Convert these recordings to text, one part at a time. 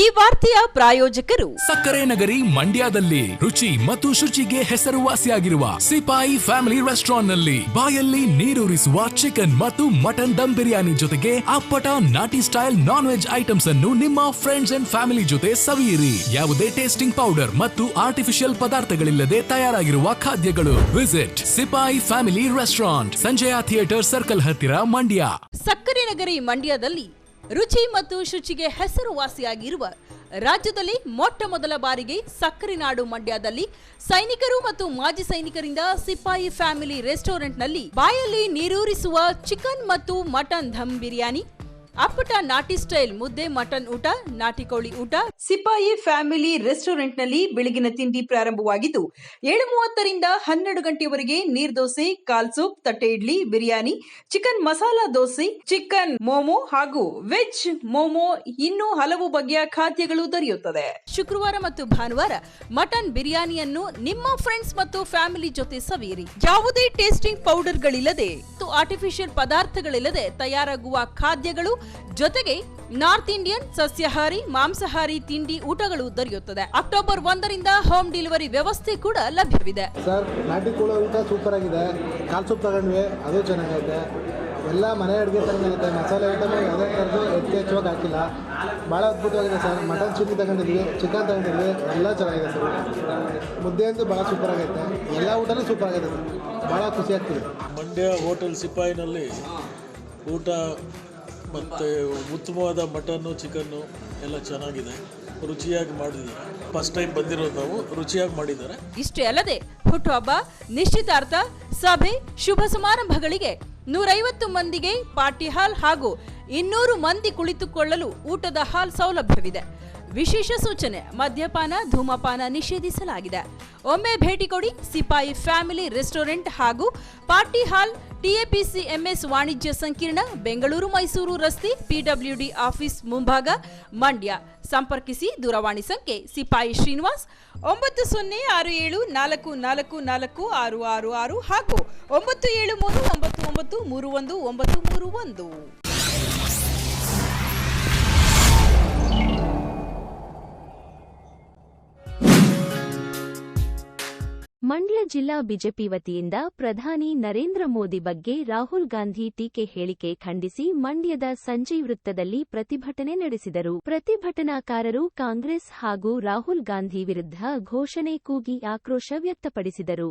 ಈ ವಾರ್ತೆಯ ಪ್ರಾಯೋಜಕರು. ಸಕ್ಕರೆ ನಗರಿ ಮಂಡ್ಯದಲ್ಲಿ ರುಚಿ ಮತ್ತು ಶುಚಿಗೆ ಹೆಸರುವಾಸಿಯಾಗಿರುವ ಸಿಪಾಯಿ ಫ್ಯಾಮಿಲಿ ರೆಸ್ಟೋರೆಂಟ್ನಲ್ಲಿ ಬಾಯಲ್ಲಿ ನೀರೂರಿಸುವ ಚಿಕನ್ ಮತ್ತು ಮಟನ್ ದಮ್ ಬಿರಿಯಾನಿ ಜೊತೆಗೆ ಅಪ್ಪಟ ನಾಟಿ ಸ್ಟೈಲ್ ನಾನ್ ವೆಜ್ ಐಟಮ್ಸ್ ಅನ್ನು ನಿಮ್ಮ ಫ್ರೆಂಡ್ಸ್ ಅಂಡ್ ಫ್ಯಾಮಿಲಿ ಜೊತೆ ಸವಿಯಿರಿ. ಯಾವುದೇ ಟೇಸ್ಟಿಂಗ್ ಪೌಡರ್ ಮತ್ತು ಆರ್ಟಿಫಿಷಿಯಲ್ ಪದಾರ್ಥಗಳಿಲ್ಲದೆ ತಯಾರಾಗಿರುವ ಖಾದ್ಯಗಳು. Visit Sipayi family restaurant Sanjaya theatre circle ಹತ್ತಿರ ಮಂಡ್ಯ. ಸಕ್ಕರೆ ನಗರಿ ಮಂಡ್ಯದಲ್ಲಿ ರುಚಿ ಮತ್ತು ಶುಚಿಗೆ ಹೆಸರುವಾಸಿಯಾಗಿರುವ ರಾಜ್ಯದಲ್ಲಿ ಮೊಟ್ಟ ಮೊದಲ ಬಾರಿಗೆ ಸಕ್ಕರೆ ನಾಡು ಮಂಡ್ಯದಲ್ಲಿ ಸೈನಿಕರು ಮತ್ತು ಮಾಜಿ ಸೈನಿಕರಿಂದ ಸಿಪಾಯಿ ಫ್ಯಾಮಿಲಿ ರೆಸ್ಟೋರೆಂಟ್ನಲ್ಲಿ ಬಾಯಲ್ಲಿ ನೀರೂರಿಸುವ ಚಿಕನ್ ಮತ್ತು ಮಟನ್ ಧಮ್ ಬಿರಿಯಾನಿ. ಅಪ್ಪಟ ನಾಟಿ ಸ್ಟೈಲ್ ಮುದ್ದೆ ಮಟನ್ ಊಟ ನಾಟಿ ಕೋಳಿ ಊಟ. ಸಿಪಾಯಿ ಫ್ಯಾಮಿಲಿ ರೆಸ್ಟೋರೆಂಟ್ನಲ್ಲಿ ಬೆಳಗಿನ ತಿಂಡಿ ಪ್ರಾರಂಭವಾಗಿದ್ದು ಏಳು ಮೂವತ್ತರಿಂದ ಹನ್ನೆರಡು ಗಂಟೆವರೆಗೆ ನೀರ್ ದೋಸೆ ಕಾಲ್ ಸೂಪ್ ತಟ್ಟೆ ಇಡ್ಲಿ ಬಿರಿಯಾನಿ ಚಿಕನ್ ಮಸಾಲಾ ದೋಸೆ ಚಿಕನ್ ಮೋಮೋ ಹಾಗೂ ವೆಜ್ ಮೋಮೋ ಇನ್ನೂ ಹಲವು ಬಗೆಯ ಖಾದ್ಯಗಳು ದೊರೆಯುತ್ತದೆ. ಶುಕ್ರವಾರ ಮತ್ತು ಭಾನುವಾರ ಮಟನ್ ಬಿರಿಯಾನಿಯನ್ನು ನಿಮ್ಮ ಫ್ರೆಂಡ್ಸ್ ಮತ್ತು ಫ್ಯಾಮಿಲಿ ಜೊತೆ ಸವಿಯಿರಿ. ಯಾವುದೇ ಟೇಸ್ಟಿಂಗ್ ಪೌಡರ್ಗಳಿಲ್ಲದೆ ಮತ್ತು ಆರ್ಟಿಫಿಷಿಯಲ್ ಪದಾರ್ಥಗಳಿಲ್ಲದೆ ತಯಾರಾಗುವ ಖಾದ್ಯಗಳು ಜೊತೆಗೆ ನಾರ್ತ್ ಇಂಡಿಯನ್ ಸಸ್ಯಾಹಾರಿ ಮಾಂಸಾಹಾರಿ ತಿಂಡಿ ಊಟಗಳು ದೊರೆಯುತ್ತದೆ. ಅಕ್ಟೋಬರ್ ಒಂದರಿಂದ ಹೋಮ್ ಡೆಲಿವರಿ ವ್ಯವಸ್ಥೆ ಕೂಡ ಲಭ್ಯವಿದೆ. ಸರ್ ನಾಟಿ ಕೋಳಿ ಊಟ ಸೂಪರ್ ಆಗಿದೆ. ಕಾಲ್ ಸೂಪ್ ತಗೊಂಡ್ವಿ ಅದು ಚೆನ್ನಾಗೈತೆ. ಎಲ್ಲ ಮನೆ ಅಡುಗೆ ಚೆನ್ನಾಗೈತೆ. ಮಸಾಲೆ ಐಟಮ್ ಯಾವುದೇ ಥರದ್ದು ಹೆಚ್ಚು ಹೆಚ್ಚುವಾಗಿ ಹಾಕಿಲ್ಲ. ಭಾಳ ಅದ್ಭುತವಾಗಿದೆ ಸರ್. ಮಟನ್ ಚಿಲ್ಲಿ ತಗೊಂಡಿದ್ವಿ ಚಿಕನ್ ತಗೊಂಡಿದ್ವಿ ಎಲ್ಲ ಚೆನ್ನಾಗಿದೆ ಸರ್. ಮುದ್ದೆ ಅಂತೂ ಭಾಳ ಸೂಪರ್ ಆಗೈತೆ. ಎಲ್ಲ ಊಟನೂ ಸೂಪರ್ ಆಗಿದೆ ಸರ್. ಭಾಳ ಖುಷಿ ಆಗ್ತಿದೆ. ಮಂಡ್ಯ ಹೋಟೆಲ್ ಸಿಪಾಯಿನಲ್ಲಿ ಊಟ ಮತ್ತು ಉತ್ತಮವಾದ ಮಟನ್ನು, ಚಿಕನ್ನು ಎಲ್ಲ ಚೆನ್ನಾಗಿದೆ. ರುಚಿಯಾಗಿ ಮಾಡಿದ್ದಾರೆ ಫಸ್ಟ್ ಟೈಮ್ ಬಂದಿರೋದು ನಾವು. ರುಚಿಯಾಗಿ ಮಾಡಿದ್ದಾರೆ. ಇಷ್ಟೇ ಅಲ್ಲದೆ ಹುಟ್ಟುಹಬ್ಬ ನಿಶ್ಚಿತಾರ್ಥ ಸಭೆ, ಶುಭ ಸಮಾರಂಭಗಳಿಗೆ ನೂರೈವತ್ತು ಮಂದಿಗೆ ಪಾರ್ಟಿ ಹಾಲ್ ಹಾಗೂ ಇನ್ನೂರು ಮಂದಿ ಕುಳಿತುಕೊಳ್ಳಲು ಊಟದ ಹಾಲ್ ಸೌಲಭ್ಯವಿದೆ. ವಿಶೇಷ ಸೂಚನೆ, ಮದ್ಯಪಾನ, ಧೂಮಪಾನ ನಿಷೇಧಿಸಲಾಗಿದೆ. ಒಮ್ಮೆ ಭೇಟಿ ಕೊಡಿ ಸಿಪಾಯಿ ಫ್ಯಾಮಿಲಿ ರೆಸ್ಟೋರೆಂಟ್ ಹಾಗೂ ಪಾರ್ಟಿ ಹಾಲ್ ಟಿಎಪಿಸಿ ಎಂಎಸ್ ವಾಣಿಜ್ಯ ಸಂಕೀರ್ಣ, ಬೆಂಗಳೂರು ಮೈಸೂರು ರಸ್ತೆ, ಪಿಡಬ್ಲ್ಯೂಡಿ ಆಫೀಸ್ ಮುಂಭಾಗ, ಮಂಡ್ಯ. ಸಂಪರ್ಕಿಸಿ ದೂರವಾಣಿ ಸಂಖ್ಯೆ, ಸಿಪಾಯಿ ಶ್ರೀನಿವಾಸ್, ಒಂಬತ್ತು ಸೊನ್ನೆ ಆರು ಏಳು ನಾಲ್ಕು ನಾಲ್ಕು ನಾಲ್ಕು ಆರು ಆರು ಆರು ಹಾಗೂ ಒಂಬತ್ತು ಏಳು ಮೂರು ಒಂಬತ್ತು ಒಂಬತ್ತು ಮೂರು ಒಂದು ಒಂಬತ್ತು ಮೂರು ಒಂದು. ಮಂಡ್ಯ ಜಿಲ್ಲಾ ಬಿಜೆಪಿ ವತಿಯಿಂದ ಪ್ರಧಾನಿ ನರೇಂದ್ರ ಮೋದಿ ಬಗ್ಗೆ ರಾಹುಲ್ ಗಾಂಧಿ ಟೀಕೆ ಹೇಳಿಕೆ ಖಂಡಿಸಿ ಮಂಡ್ಯದ ಸಂಜಯ್ ವೃತ್ತದಲ್ಲಿ ಪ್ರತಿಭಟನೆ ನಡೆಸಿದರು. ಪ್ರತಿಭಟನಾಕಾರರು ಕಾಂಗ್ರೆಸ್ ಹಾಗೂ ರಾಹುಲ್ ಗಾಂಧಿ ವಿರುದ್ಧ ಘೋಷಣೆ ಕೂಗಿ ಆಕ್ರೋಶ ವ್ಯಕ್ತಪಡಿಸಿದರು.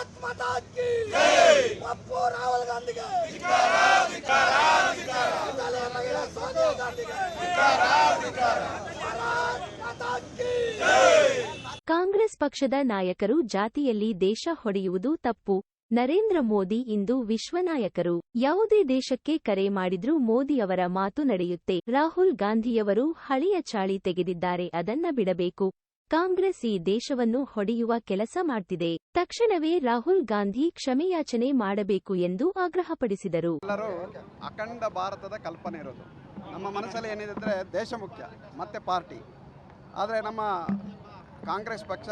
की पप्पू राहुल गांधी के हिमालय महिला सोनिया गांधी के भारत माता की ಕಾಂಗ್ರೆಸ್ ಪಕ್ಷದ ನಾಯಕರು ಜಾತಿಯಲ್ಲಿ ದೇಶ ಹೊಡೆಯುವುದು ತಪ್ಪು ನರೇಂದ್ರ ಮೋದಿ ಇಂದು ವಿಶ್ವನಾಯಕರು ಯಾವುದೇ ದೇಶಕ್ಕೆ ಕರೆ ಮಾಡಿದ್ರೂ ಮೋದಿ ಅವರ ಮಾತು ನಡೆಯುತ್ತೆ ರಾಹುಲ್ ಗಾಂಧಿಯವರು ಹಳೆಯ ಚಾಳಿ ತೆಗೆದಿದ್ದಾರೆ ಅದನ್ನ ಬಿಡಬೇಕು ಕಾಂಗ್ರೆಸ್ ಈ ದೇಶವನ್ನು ಹೊಡೆಯುವ ಕೆಲಸ ಮಾಡ್ತಿದೆ. ತಕ್ಷಣವೇ ರಾಹುಲ್ ಗಾಂಧಿ ಕ್ಷಮೆಯಾಚನೆ ಮಾಡಬೇಕು ಎಂದು ಆಗ್ರಹಪಡಿಸಿದರು. ಅಖಂಡ ಭಾರತದ ಕಲ್ಪನೆ ಇರೋದು. ನಮ್ಮ ಮನಸ್ಸಲ್ಲಿ ಏನಿದೆ ದೇಶ ಮುಖ್ಯ, ಮತ್ತೆ ಪಾರ್ಟಿ. ಆದರೆ ನಮ್ಮ ಕಾಂಗ್ರೆಸ್ ಪಕ್ಷ,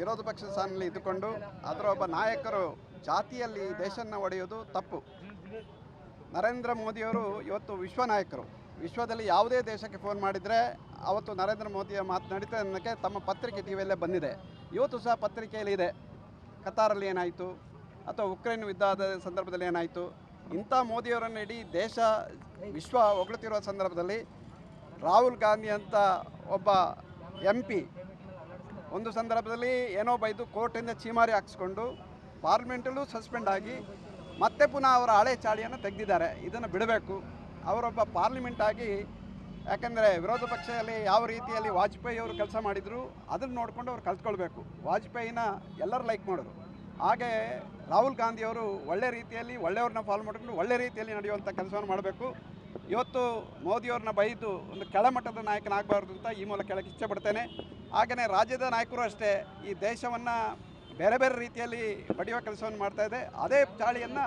ವಿರೋಧ ಪಕ್ಷ ಸ್ಥಾನದಲ್ಲಿ ಇದ್ದುಕೊಂಡು ಅದರ ಒಬ್ಬ ನಾಯಕರು ಜಾತಿಯಲ್ಲಿ ದೇಶವನ್ನು ಒಡೆಯೋದು ತಪ್ಪು. ನರೇಂದ್ರ ಮೋದಿಯವರು ಇವತ್ತು ವಿಶ್ವ ನಾಯಕರು. ವಿಶ್ವದಲ್ಲಿ ಯಾವುದೇ ದೇಶಕ್ಕೆ ಫೋನ್ ಮಾಡಿದರೆ ಅವತ್ತು ನರೇಂದ್ರ ಮೋದಿಯ ಮಾತು ನಡೀತದೆ ಅನ್ನೋಕ್ಕೆ ತಮ್ಮ ಪತ್ರಿಕೆ ಟಿ ವಿಯಲ್ಲೇ ಬಂದಿದೆ. ಇವತ್ತು ಸಹ ಪತ್ರಿಕೆಯಲ್ಲಿ ಇದೆ. ಕತಾರಲ್ಲಿ ಏನಾಯಿತು? ಅಥವಾ ಉಕ್ರೇನ್ ಆದ ಸಂದರ್ಭದಲ್ಲಿ ಏನಾಯಿತು? ಇಂಥ ಮೋದಿಯವರನ್ನು ಇಡೀ ದೇಶ, ವಿಶ್ವ ಹೊಗಳುತ್ತಿರುವ ಸಂದರ್ಭದಲ್ಲಿ ರಾಹುಲ್ ಗಾಂಧಿ ಅಂತ ಒಬ್ಬ ಎಂ ಪಿ ಒಂದು ಸಂದರ್ಭದಲ್ಲಿ ಏನೋ ಬೈದು ಕೋರ್ಟಿಂದ ಚೀಮಾರಿ ಹಾಕ್ಸ್ಕೊಂಡು ಪಾರ್ಲಿಮೆಂಟಲ್ಲೂ ಸಸ್ಪೆಂಡ್ ಆಗಿ ಮತ್ತೆ ಪುನಃ ಅವರ ಹಳೆ ಚಾಳಿಯನ್ನು ತೆಗೆದಿದ್ದಾರೆ. ಇದನ್ನು ಬಿಡಬೇಕು. ಅವರೊಬ್ಬ ಪಾರ್ಲಿಮೆಂಟ್ ಆಗಿ, ಯಾಕಂದರೆ ವಿರೋಧ ಪಕ್ಷದಲ್ಲಿ ಯಾವ ರೀತಿಯಲ್ಲಿ ವಾಜಪೇಯಿ ಅವರು ಕೆಲಸ ಮಾಡಿದರು, ಅದನ್ನು ನೋಡಿಕೊಂಡು ಅವ್ರು ಕಲ್ತ್ಕೊಳ್ಬೇಕು. ವಾಜಪೇಯಿನ ಎಲ್ಲರೂ ಲೈಕ್ ಮಾಡೋರು ಹಾಗೆ ರಾಹುಲ್ ಗಾಂಧಿಯವರು ಒಳ್ಳೆ ರೀತಿಯಲ್ಲಿ, ಒಳ್ಳೆಯವ್ರನ್ನ ಫಾಲೋ ಮಾಡಿಕೊಂಡು ಒಳ್ಳೆ ರೀತಿಯಲ್ಲಿ ನಡೆಯುವಂಥ ಕೆಲಸವನ್ನು ಮಾಡಬೇಕು. ಇವತ್ತು ಮೋದಿಯವ್ರನ್ನ ಬೈದು ಒಂದು ಕೆಳಮಟ್ಟದ ನಾಯಕನಾಗಬಾರ್ದು ಅಂತ ಈ ಮೂಲಕ ಕೆಳಗೆ ಇಚ್ಛೆ ಪಡ್ತೇನೆ. ಹಾಗೆಯೇ ರಾಜ್ಯದ ನಾಯಕರು ಅಷ್ಟೇ, ಈ ದೇಶವನ್ನು ಬೇರೆ ಬೇರೆ ರೀತಿಯಲ್ಲಿ ಬಡಿಯುವ ಕೆಲಸವನ್ನು ಮಾಡ್ತಾ ಇದೆ. ಅದೇ ಚಾಳಿಯನ್ನು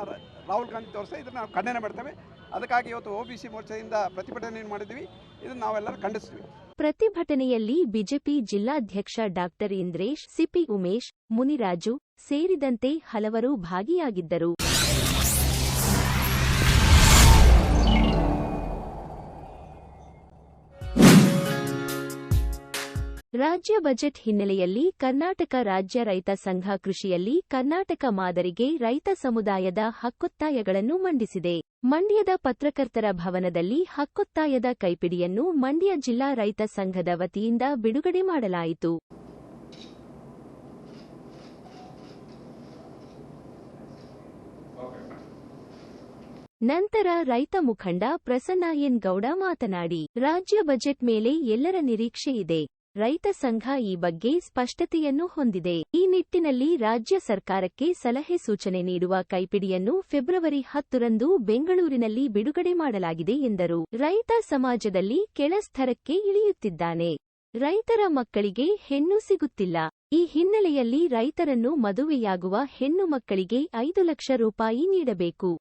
ರಾಹುಲ್ ಗಾಂಧಿ ತೋರಿಸ್ತಾ ಇದನ್ನು ನಾವು ಖಂಡನೆ ಮಾಡ್ತೇವೆ. ಅದಕ್ಕಾಗಿ ಇವತ್ತು ಒ ಬಿ ಮೋರ್ಚಾದಿಂದ ಪ್ರತಿಭಟನೆ ಮಾಡಿದ್ವಿ ಇದನ್ನು ನಾವೆಲ್ಲರೂ ಖಂಡಿಸ್ತೀವಿ. ಪ್ರತಿಭಟನೆಯಲ್ಲಿ ಬಿಜೆಪಿ ಜಿಲ್ಲಾಧ್ಯಕ್ಷ ಡಾಕ್ಟರ್ ಇಂದ್ರೇಶ್, ಸಿಪಿ ಉಮೇಶ್, ಮುನಿರಾಜು ಸೇರಿದಂತೆ ಹಲವರು ಭಾಗಿಯಾಗಿದ್ದರು. ರಾಜ್ಯ ಬಜೆಟ್ ಹಿನ್ನೆಲೆಯಲ್ಲಿ ಕರ್ನಾಟಕ ರಾಜ್ಯ ರೈತ ಸಂಘ ಕೃಷಿಯಲ್ಲಿ ಕರ್ನಾಟಕ ಮಾದರಿಗೆ ರೈತ ಸಮುದಾಯದ ಹಕ್ಕೊತ್ತಾಯಗಳನ್ನು ಮಂಡಿಸಿದೆ. ಮಂಡ್ಯದ ಪತ್ರಕರ್ತರ ಭವನದಲ್ಲಿ ಹಕ್ಕೊತ್ತಾಯದ ಕೈಪಿಡಿಯನ್ನು ಮಂಡ್ಯ ಜಿಲ್ಲಾ ರೈತ ಸಂಘದ ವತಿಯಿಂದ ಬಿಡುಗಡೆ ಮಾಡಲಾಯಿತು. ನಂತರ ರೈತ ಮುಖಂಡ ಪ್ರಸನ್ನ ಎನ್ ಗೌಡ ಮಾತನಾಡಿ, ರಾಜ್ಯ ಬಜೆಟ್ ಮೇಲೆ ಎಲ್ಲರ ನಿರೀಕ್ಷೆ ಇದೆ. ರೈತ ಸಂಘ ಈ ಬಗ್ಗೆ ಸ್ಪಷ್ಟತೆಯನ್ನು ಹೊಂದಿದೆ. ಈ ನಿಟ್ಟಿನಲ್ಲಿ ರಾಜ್ಯ ಸರ್ಕಾರಕ್ಕೆ ಸಲಹೆ ಸೂಚನೆ ನೀಡುವ ಕೈಪಿಡಿಯನ್ನು ಫೆಬ್ರವರಿ ಹತ್ತರಂದು ಬೆಂಗಳೂರಿನಲ್ಲಿ ಬಿಡುಗಡೆ ಮಾಡಲಾಗಿದೆ ಎಂದರು. ರೈತ ಸಮಾಜದಲ್ಲಿ ಕೆಳಸ್ಥರಕ್ಕೆ ಇಳಿಯುತ್ತಿದ್ದಾನೆ. ರೈತರ ಮಕ್ಕಳಿಗೆ ಹೆಣ್ಣು ಸಿಗುತ್ತಿಲ್ಲ. ಈ ಹಿನ್ನೆಲೆಯಲ್ಲಿ ರೈತರನ್ನು ಮದುವೆಯಾಗುವ ಹೆಣ್ಣು ಮಕ್ಕಳಿಗೆ ಐದು ಲಕ್ಷ ರೂಪಾಯಿ ನೀಡಬೇಕು.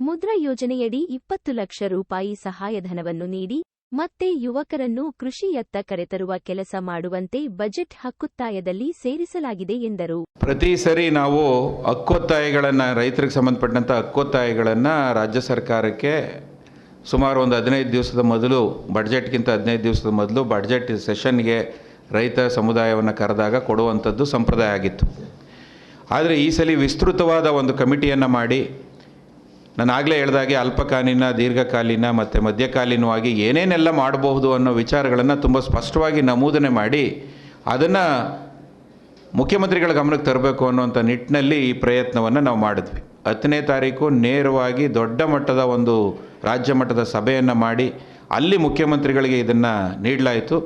ಮುದ್ರಾ ಯೋಜನೆಯಡಿ ಇಪ್ಪತ್ತು ಲಕ್ಷ ರೂಪಾಯಿ ಸಹಾಯಧನವನ್ನು ನೀಡಿ ಮತ್ತೆ ಯುವಕರನ್ನು ಕೃಷಿಯತ್ತ ಕರೆತರುವ ಕೆಲಸ ಮಾಡುವಂತೆ ಬಜೆಟ್ ಹಕ್ಕುತ್ತಾಯದಲ್ಲಿ ಸೇರಿಸಲಾಗಿದೆ ಎಂದರು. ಪ್ರತಿ ಸರಿ ನಾವು ಹಕ್ಕೊತ್ತಾಯಗಳನ್ನು, ರೈತರಿಗೆ ಸಂಬಂಧಪಟ್ಟಂಥ ಹಕ್ಕೊತ್ತಾಯಗಳನ್ನು ರಾಜ್ಯ ಸರ್ಕಾರಕ್ಕೆ ಸುಮಾರು ಒಂದು ಹದಿನೈದು ದಿವಸದ ಮೊದಲು ಬಡ್ಜೆಟ್ಗಿಂತ ಹದಿನೈದು ದಿವಸದ ಮೊದಲು ಬಡ್ಜೆಟ್ ಸೆಷನ್ಗೆ ರೈತ ಸಮುದಾಯವನ್ನು ಕರೆದಾಗ ಕೊಡುವಂಥದ್ದು ಸಂಪ್ರದಾಯ ಆಗಿತ್ತು. ಆದರೆ ಈ ಸಲ ವಿಸ್ತೃತವಾದ ಒಂದು ಕಮಿಟಿಯನ್ನು ಮಾಡಿ ನಾನು ಆಗಲೇ ಹೇಳಿದಾಗೆ ಅಲ್ಪಕಾಲೀನ, ದೀರ್ಘಕಾಲೀನ ಮತ್ತು ಮಧ್ಯಕಾಲೀನವಾಗಿ ಏನೇನೆಲ್ಲ ಮಾಡಬಹುದು ಅನ್ನೋ ವಿಚಾರಗಳನ್ನು ತುಂಬ ಸ್ಪಷ್ಟವಾಗಿ ನಮೂದನೆ ಮಾಡಿ ಅದನ್ನು ಮುಖ್ಯಮಂತ್ರಿಗಳ ಗಮನಕ್ಕೆ ತರಬೇಕು ಅನ್ನುವಂಥ ನಿಟ್ಟಿನಲ್ಲಿ ಈ ಪ್ರಯತ್ನವನ್ನು ನಾವು ಮಾಡಿದ್ವಿ. ಹತ್ತನೇ ತಾರೀಕು ನೇರವಾಗಿ ದೊಡ್ಡ ಮಟ್ಟದ ಒಂದು ರಾಜ್ಯ ಮಟ್ಟದ ಸಭೆಯನ್ನು ಮಾಡಿ ಅಲ್ಲಿ ಮುಖ್ಯಮಂತ್ರಿಗಳಿಗೆ ಇದನ್ನು ನೀಡಲಾಯಿತು.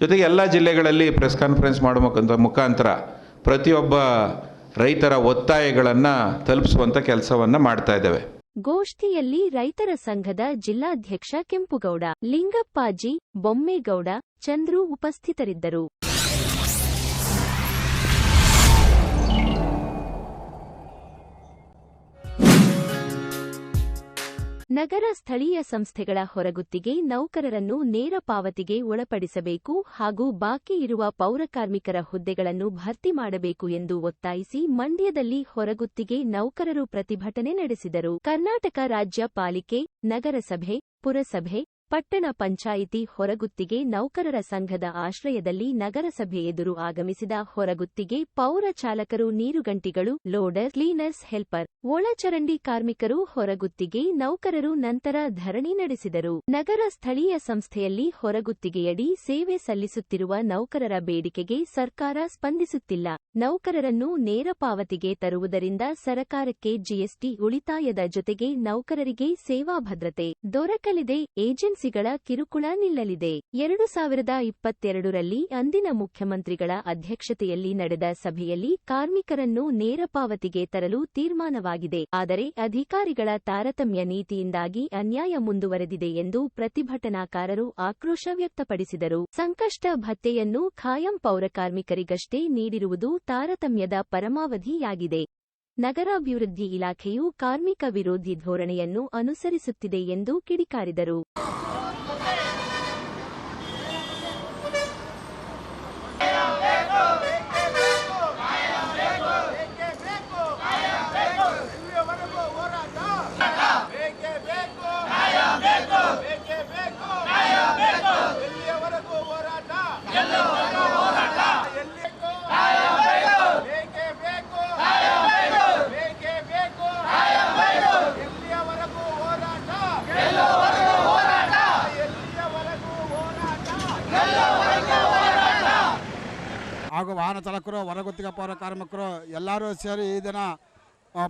ಜೊತೆಗೆ ಎಲ್ಲ ಜಿಲ್ಲೆಗಳಲ್ಲಿ ಪ್ರೆಸ್ ಕಾನ್ಫರೆನ್ಸ್ ಮಾಡೋ ಮುಖಾಂತರ ಮುಖಾಂತರ ಪ್ರತಿಯೊಬ್ಬ ರೈತರ ಒತ್ತಾಯಗಳನ್ನು ತಲುಪಿಸುವಂಥ ಕೆಲಸವನ್ನು ಮಾಡ್ತಾ ಇದ್ದೇವೆ. ಗೋಷ್ಠಿಯಲ್ಲಿ ರೈತರ ಸಂಘದ ಜಿಲ್ಲಾಧ್ಯಕ್ಷ ಕೆಂಪುಗೌಡ ಲಿಂಗಪ್ಪಾಜಿ ಬೊಮ್ಮೇಗೌಡ ಚಂದ್ರು ಉಪಸ್ಥಿತರಿದ್ದರು. ನಗರ ಸ್ಥಳೀಯ ಸಂಸ್ಥೆಗಳ ಹೊರಗುತ್ತಿಗೆ ನೌಕರರನ್ನು ನೇರ ಪಾವತಿಗೆ ಒಳಪಡಿಸಬೇಕು ಹಾಗೂ ಬಾಕಿ ಇರುವ ಪೌರಕಾರ್ಮಿಕರ ಹುದ್ದೆಗಳನ್ನು ಭರ್ತಿ ಮಾಡಬೇಕು ಎಂದು ಒತ್ತಾಯಿಸಿ ಮಂಡ್ಯದಲ್ಲಿ ಹೊರಗುತ್ತಿಗೆ ನೌಕರರು ಪ್ರತಿಭಟನೆ ನಡೆಸಿದರು. ಕರ್ನಾಟಕ ರಾಜ್ಯ ಪಾಲಿಕೆ, ನಗರಸಭೆ, ಪುರಸಭೆ ಪಟ್ಟಣ ಪಂಚಾಯಿತಿ ಹೊರಗುತ್ತಿಗೆ ನೌಕರರ ಸಂಘದ ಆಶ್ರಯದಲ್ಲಿ ನಗರಸಭೆ ಎದುರು ಆಗಮಿಸಿದ ಹೊರಗುತ್ತಿಗೆ ಪೌರ ಚಾಲಕರು ನೀರುಗಂಟಿಗಳು ಲೋಡರ್, ಕ್ಲೀನರ್ಸ್, ಹೆಲ್ಪರ್, ಒಳಚರಂಡಿ ಕಾರ್ಮಿಕರು ಹೊರಗುತ್ತಿಗೆ ನೌಕರರು ನಂತರ ಧರಣಿ ನಡೆಸಿದರು. ನಗರ ಸ್ಥಳೀಯ ಸಂಸ್ಥೆಯಲ್ಲಿ ಹೊರಗುತ್ತಿಗೆಯಡಿ ಸೇವೆ ಸಲ್ಲಿಸುತ್ತಿರುವ ನೌಕರರ ಬೇಡಿಕೆಗೆ ಸರ್ಕಾರ ಸ್ಪಂದಿಸುತ್ತಿಲ್ಲ. ನೌಕರರನ್ನು ನೇರ ಪಾವತಿಗೆ ತರುವುದರಿಂದ ಸರಕಾರಕ್ಕೆ ಜಿಎಸ್ಟಿ ಉಳಿತಾಯದ ಜೊತೆಗೆ ನೌಕರರಿಗೆ ಸೇವಾ ಭದ್ರತೆ ದೊರಕಲಿದೆ. ಏಜೆನ್ಸಿಗಳ ಕಿರುಕುಳ ನಿಲ್ಲಲಿದೆ. ಎರಡು ಸಾವಿರದ ಇಪ್ಪತ್ತೆರಡರಲ್ಲಿ ಅಂದಿನ ಮುಖ್ಯಮಂತ್ರಿಗಳ ಅಧ್ಯಕ್ಷತೆಯಲ್ಲಿ ನಡೆದ ಸಭೆಯಲ್ಲಿ ಕಾರ್ಮಿಕರನ್ನು ನೇರ ಪಾವತಿಗೆ ತರಲು ತೀರ್ಮಾನವಾಗಿದೆ. ಆದರೆ ಅಧಿಕಾರಿಗಳ ತಾರತಮ್ಯ ನೀತಿಯಿಂದಾಗಿ ಅನ್ಯಾಯ ಮುಂದುವರೆದಿದೆ ಎಂದು ಪ್ರತಿಭಟನಾಕಾರರು ಆಕ್ರೋಶ ವ್ಯಕ್ತಪಡಿಸಿದರು. ಸಂಕಷ್ಟ ಭತ್ಯೆಯನ್ನು ಖಾಯಂ ಪೌರಕಾರ್ಮಿಕರಿಗಷ್ಟೇ ನೀಡಿರುವುದು ತಾರತಮ್ಯದ ಪರಮಾವಧಿಯಾಗಿದೆ. ನಗರಾಭಿವೃದ್ಧಿ ಇಲಾಖೆಯು ಕಾರ್ಮಿಕ ವಿರೋಧಿ ಧೋರಣೆಯನ್ನು ಅನುಸರಿಸುತ್ತಿದೆ ಎಂದು ಕಿಡಿಕಾರಿದರು ಇಲ್ಲಿಯವರೆಗೂ ಹೋರಾಟ ಬೇಕೇ ಬೇಕು ನ್ಯಾಯ ಬೇಕು ಬೇಕೇ ಬೇಕು ನ್ಯಾಯ ಬೇಕು ಎಲ್ಲಿಯವರೆಗೂ ಹೋರಾಟ ಎಲ್ಲವರೆಗೂ ಹೋರಾಟ ಎಲ್ಲಿಗೂ ನ್ಯಾಯ ಬೇಕು ಬೇಕೇ ಬೇಕು ನ್ಯಾಯ ಬೇಕು ಬೇಕೇ ಬೇಕು ನ್ಯಾಯ ಬೇಕು ಎಲ್ಲಿಯವರೆಗೂ ಹೋರಾಟ ಎಲ್ಲವರೆಗೂ ಹೋರಾಟ ಎಲ್ಲಿಯವರೆಗೂ ಹೋರಾಟ ಎಲ್ಲವರೆಗೂ ಹೋರಾಟ ಹಾಗೂ ವಾಹನ ಚಾಲಕರು ಹೊರಗುತ್ತಿಗೆ ಪೌರ ಕಾರ್ಮಿಕರು ಎಲ್ಲರೂ ಸೇರಿ ಈ ದಿನ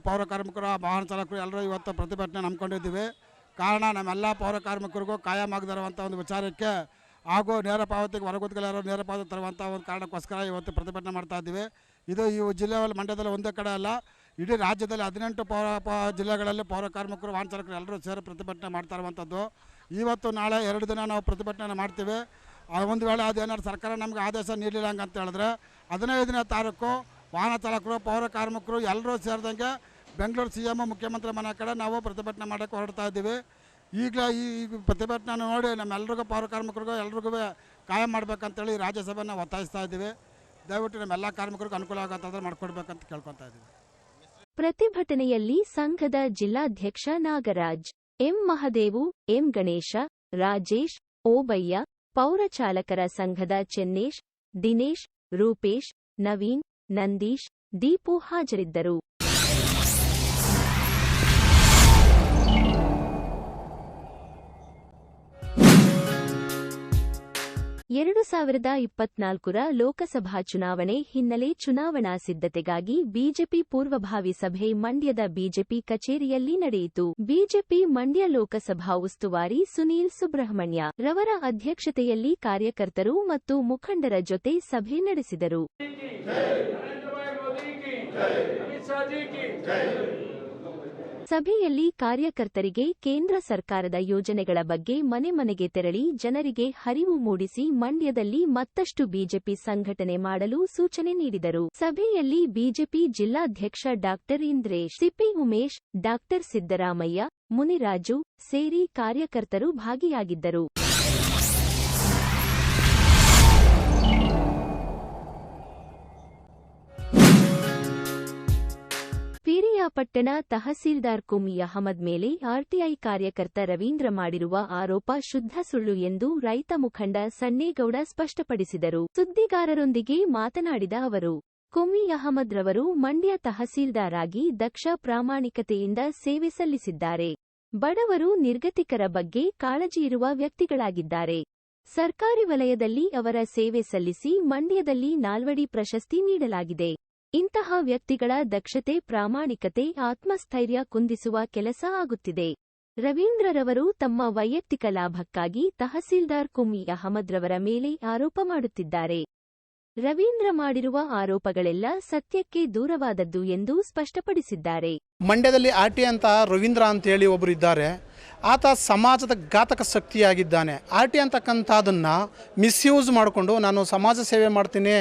ಪೌರ ಕಾರ್ಮಿಕರು, ವಾಹನ ಚಾಲಕರು ಎಲ್ಲರೂ ಇವತ್ತು ಪ್ರತಿಭಟನೆ ನಂಬ್ಕೊಂಡಿದ್ದೀವಿ. ಕಾರಣ ನಮ್ಮೆಲ್ಲ ಪೌರ ಕಾರ್ಮಿಕರಿಗೂ ಕಾಯಂ ಆಗದಿರುವಂಥ ಒಂದು ವಿಚಾರಕ್ಕೆ ಹಾಗೂ ನೇರ ಪಾವತಿಗೆ ಹೊರಗುತ್ತಿಗೆಲ್ಲರೂ ನೇರ ಪಾವತಿ ತರುವಂಥ ಒಂದು ಕಾರಣಕ್ಕೋಸ್ಕರ ಇವತ್ತು ಪ್ರತಿಭಟನೆ ಮಾಡ್ತಾ ಇದ್ದೀವಿ. ಇದು ಈ ಜಿಲ್ಲೆಯಲ್ಲಿ, ಮಂಡ್ಯದಲ್ಲಿ ಒಂದೇ ಕಡೆ ಅಲ್ಲ, ಇಡೀ ರಾಜ್ಯದಲ್ಲಿ ಹದಿನೆಂಟು ಪೌರ ಜಿಲ್ಲೆಗಳಲ್ಲಿ ಪೌರ ಕಾರ್ಮಿಕರು, ವಾಹನ ಚಾಲಕರು ಎಲ್ಲರೂ ಸೇರಿ ಪ್ರತಿಭಟನೆ ಮಾಡ್ತಾ ಇರುವಂಥದ್ದು ಇವತ್ತು, ನಾಳೆ ಎರಡು ದಿನ ನಾವು ಪ್ರತಿಭಟನೆ ಮಾಡ್ತೀವಿ. ಒಂದು ವೇಳೆ ಅದೇನಾದ್ರು ಸರ್ಕಾರ ನಮಗೆ ಆದೇಶ ನೀಡಲಿಲ್ಲ ಹಂಗೆ ಅಂತ ಹೇಳಿದ್ರೆ, ಹದಿನೈದನೇ ತಾರೀಕು ವಾಹನ ಚಾಲಕರು, ಪೌರ ಕಾರ್ಮಿಕರು ಎಲ್ಲರೂ ಸೇರಿದಂಗೆ ಬೆಂಗಳೂರು ಸಿ ಎಂ ಮುಖ್ಯಮಂತ್ರಿ ಮನೆ ಕಡೆ ನಾವು ಪ್ರತಿಭಟನೆ ಮಾಡೋಕ್ಕೆ ಹೊರಡ್ತಾ ಇದ್ದೀವಿ. ಈಗಲೇ ಈ ಪ್ರತಿಭಟನೆ ನೋಡಿ ನಮ್ಮೆಲ್ಲರಿಗೂ ಪೌರ ಕಾರ್ಮಿಕರಿಗೂ ಎಲ್ರಿಗೂ ಕಾಯಂ ಮಾಡಬೇಕಂತೇಳಿ ರಾಜ್ಯಸಭೆನ ಒತ್ತಾಯಿಸ್ತಾ ಇದ್ದೀವಿ. ದಯವಿಟ್ಟು ನಮ್ಮೆಲ್ಲ ಕಾರ್ಮಿಕರಿಗೂ ಅನುಕೂಲ ಆಗತ್ತಂದ್ರೆ ಮಾಡ್ಕೊಡ್ಬೇಕಂತ ಕೇಳ್ಕೊತಾ ಇದ್ದೀವಿ. ಪ್ರತಿಭಟನೆಯಲ್ಲಿ ಸಂಘದ ಜಿಲ್ಲಾಧ್ಯಕ್ಷ ನಾಗರಾಜ್, ಎಂ ಮಹದೇವು, ಎಂ ಗಣೇಶ, ರಾಜೇಶ್, ಓಬಯ್ಯ, ಪೌರ ಚಾಲಕರ ಸಂಘದ ಚೆನ್ನೇಶ್, ದಿನೇಶ್, ರೂಪೇಶ್, ನವೀನ್ ನಂದೀಶ್ ದೀಪು ಹಾಜರಿದ್ದರು. ಎರಡು ಸಾವಿರದ ಇಪ್ಪತ್ನಾಲ್ಕರ ಲೋಕಸಭಾ ಚುನಾವಣೆ ಹಿನ್ನೆಲೆ ಚುನಾವಣಾ ಸಿದ್ಧತೆಗಾಗಿ ಬಿಜೆಪಿ ಪೂರ್ವಭಾವಿ ಸಭೆ ಮಂಡ್ಯದ ಬಿಜೆಪಿ ಕಚೇರಿಯಲ್ಲಿ ನಡೆಯಿತು. ಬಿಜೆಪಿ ಮಂಡ್ಯ ಲೋಕಸಭಾ ಉಸ್ತುವಾರಿ ಸುನೀಲ್ ಸುಬ್ರಹ್ಮಣ್ಯ ರವರ ಅಧ್ಯಕ್ಷತೆಯಲ್ಲಿ ಕಾರ್ಯಕರ್ತರು ಮತ್ತು ಮುಖಂಡರ ಜೊತೆ ಸಭೆ ನಡೆಸಿದರು. ಸಭೆಯಲ್ಲಿ ಕಾರ್ಯಕರ್ತರಿಗೆ ಕೇಂದ್ರ ಸರ್ಕಾರದ ಯೋಜನೆಗಳ ಬಗ್ಗೆ ಮನೆ ಮನೆಗೆ ತೆರಳಿ ಜನರಿಗೆ ಹರಿವು ಮೂಡಿಸಿ ಮಂಡ್ಯದಲ್ಲಿ ಮತ್ತಷ್ಟು ಬಿಜೆಪಿ ಸಂಘಟನೆ ಮಾಡಲು ಸೂಚನೆ ನೀಡಿದರು. ಸಭೆಯಲ್ಲಿ ಬಿಜೆಪಿ ಜಿಲ್ಲಾಧ್ಯಕ್ಷ doctor Indresh, CP Umesh doctor Siddaramaiah, Muniraju ಸೇರಿ ಕಾರ್ಯಕರ್ತರು ಭಾಗಿಯಾಗಿದ್ದರು. ಪೀರಿಯಾಪಟ್ಟಣ ತಹಸೀಲ್ದಾರ್ ಕುಮಿ ಅಹಮದ್ ಮೇಲೆ ಆರ್ಟಿಐ ಕಾರ್ಯಕರ್ತ ರವೀಂದ್ರ ಮಾಡಿರುವ ಆರೋಪ ಶುದ್ಧ ಸುಳ್ಳು ಎಂದು ರೈತ ಮುಖಂಡ ಸಣ್ಣೇಗೌಡ ಸ್ಪಷ್ಟಪಡಿಸಿದರು. ಸುದ್ದಿಗಾರರೊಂದಿಗೆ ಮಾತನಾಡಿದ ಅವರು ಕುಮಿ ಅಹಮದ್ ರವರು ಮಂಡ್ಯ ತಹಸೀಲ್ದಾರ್ ಆಗಿ ದಕ್ಷ ಪ್ರಾಮಾಣಿಕತೆಯಿಂದ ಸೇವೆ ಸಲ್ಲಿಸಿದ್ದಾರೆ. ಬಡವರು ನಿರ್ಗತಿಕರ ಬಗ್ಗೆ ಕಾಳಜಿಯಿರುವ ವ್ಯಕ್ತಿಗಳಾಗಿದ್ದಾರೆ. ಸರ್ಕಾರಿ ವಲಯದಲ್ಲಿ ಅವರ ಸೇವೆ ಸಲ್ಲಿಸಿ ಮಂಡ್ಯದಲ್ಲಿ ನಾಲ್ವಡಿ ಪ್ರಶಸ್ತಿ ನೀಡಲಾಗಿದೆ. ಇಂತಹ ವ್ಯಕ್ತಿಗಳ ದಕ್ಷತೆ, ಪ್ರಾಮಾಣಿಕತೆ, ಆತ್ಮಸ್ಥೈರ್ಯ ಕುಂದಿಸುವ ಕೆಲಸ ಆಗುತ್ತಿದೆ. ರವೀಂದ್ರರವರು ತಮ್ಮ ವೈಯಕ್ತಿಕ ಲಾಭಕ್ಕಾಗಿ ತಹಸೀಲ್ದಾರ್ ಕುಮ್ಮಿ ಅಹಮದ್ರವರ ಮೇಲೆ ಆರೋಪ ಮಾಡುತ್ತಿದ್ದಾರೆ. ರವೀಂದ್ರ ಮಾಡಿರುವ ಆರೋಪಗಳೆಲ್ಲ ಸತ್ಯಕ್ಕೆ ದೂರವಾದದ್ದು ಎಂದು ಸ್ಪಷ್ಟಪಡಿಸಿದ್ದಾರೆ. ಮಂಡ್ಯದಲ್ಲಿ ಆರ್ ಟಿ ಅಂತ ರವೀಂದ್ರ ಅಂತೇಳಿ ಒಬ್ಬರು ಇದ್ದಾರೆ. ಆತ ಸಮಾಜದ ಘಾತಕ ಶಕ್ತಿಯಾಗಿದ್ದಾನೆ. ಆರ್ ಟಿ ಅಂತಕ್ಕಂಥದ್ದನ್ನು ಮಿಸ್ಯೂಸ್ ಮಾಡಿಕೊಂಡು ನಾನು ಸಮಾಜ ಸೇವೆ ಮಾಡ್ತೀನಿ,